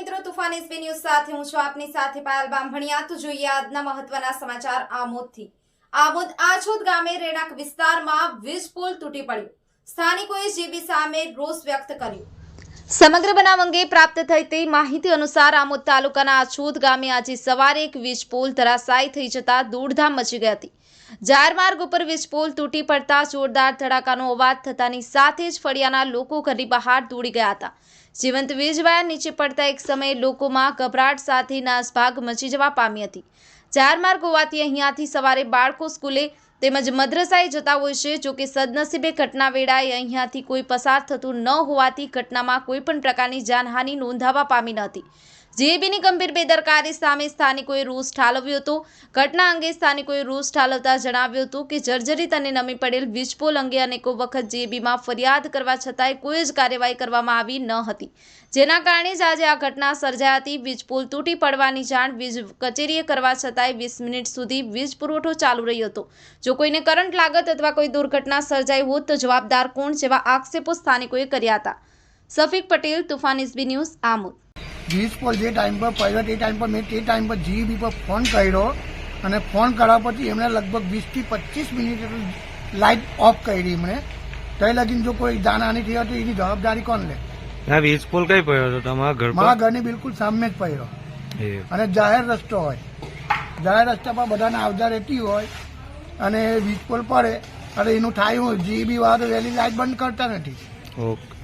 તોફાન SB news સાથે હું છું આપની સાથે પાયલ બામભણિયા તો જોઈએ આજના મહત્વના સમાચાર આમોદથી. આમોદ આછોદ ગામે રેણાક વિસ્તારમાં વીજ પુલ તૂટી પડ્યો. સ્થાનિકોએ જેબી સામે રોષ વ્યક્ત કર્યો. સમગ્ર બનાવ અંગે પ્રાપ્ત થઈ તે માહિતી અનુસાર આમોદ તાલુકાના આછોદ ગામે આજે સવારે એક વીજ પુલ ધરાશાયી થઈ જતા દોડધામ મચી ગઈ હતી. જાહેર માર્ગ ઉપર વીજ પુલ તૂટી પડતા જોરદાર ધડાકાનો અવાજ થતાની સાથે જ ફળિયાના લોકો ઘરની બહાર દોડી ગયા હતા. જીવંત વીજવાયર નીચે પડતા એક સમયે લોકોમાં ગભરાટ સાથે નાસભાગ મચી જવા પામી હતી. જાહેર માર્ગ હોવાથી અહીંયાથી સવારે બાળકો સ્કૂલે તેમજ મદ્રસાએ જતા હોય છે જોકે સદનસીબે ઘટના વેળાએ અહીંયાથી કોઈ પસાર થતું ન હોવાથી ઘટનામાં કોઈ પણ પ્રકારની જાનહાનિ નોંધાવા પામી ન હતી. જેબીની ગંભીર બેદરકારી સામે સ્થાનિકોએ રોષ ઠાલવ્યો હતો. ઘટના અંગે સ્થાનિકોએ રોષ ઠાલવતા જણાવ્યું હતું કે જર્જરિત અને નમી પડેલ વીજપોલ અંગે અનેકો વખત જેબીમાં ફરિયાદ કરવા છતાંય કોઈ જ કાર્યવાહી કરવામાં આવી ન હતી. જેના કારણે જ આજે આ ઘટના સર્જાઈ હતી. વીજપોલ તૂટી પડવાની જાણ વીજ કચેરીએ કરવા છતાંય વીસ મિનિટ સુધી વીજ પુરવઠો ચાલુ રહ્યો હતો. જો કોઈને કરંટ લાગત અથવા કોઈ દુર્ઘટના સર્જાઈ હોત તો જવાબદાર કોણ? જેવા આક્ષેપો સ્થાનિકોએ કર્યા હતા. સફીક પટેલ, તુફાન ઇસબી ન્યૂઝ આમોદ. વીજ પર જે ટાઈમ પર પડ્યો તે ટાઈમ પર મેં તે ટાઈમ પર જીબી પર ફોન કર્યો અને ફોન કર્યા પછી એમણે લગભગ વીસથી પચીસ મિનિટ લાઇટ ઓફ કરી એમણે. તો લગીને જો કોઈ જાનહાની થઈ હોય તો એની જવાબદારી કોણ લે? આ વીજ પોલ કઈ પડ્યો હતો? તમારા ઘર મારા ઘરની બિલકુલ સામે જ પડ્યો. અને જાહેર રસ્તો હોય. જાહેર રસ્તા પર બધાને આવજા રહેતી હોય અને વીજ પોલ પડે. અને એનું થાય હું? જીબી વાળો વહેલી લાઇટ બંધ કરતા નથી. ઓકે.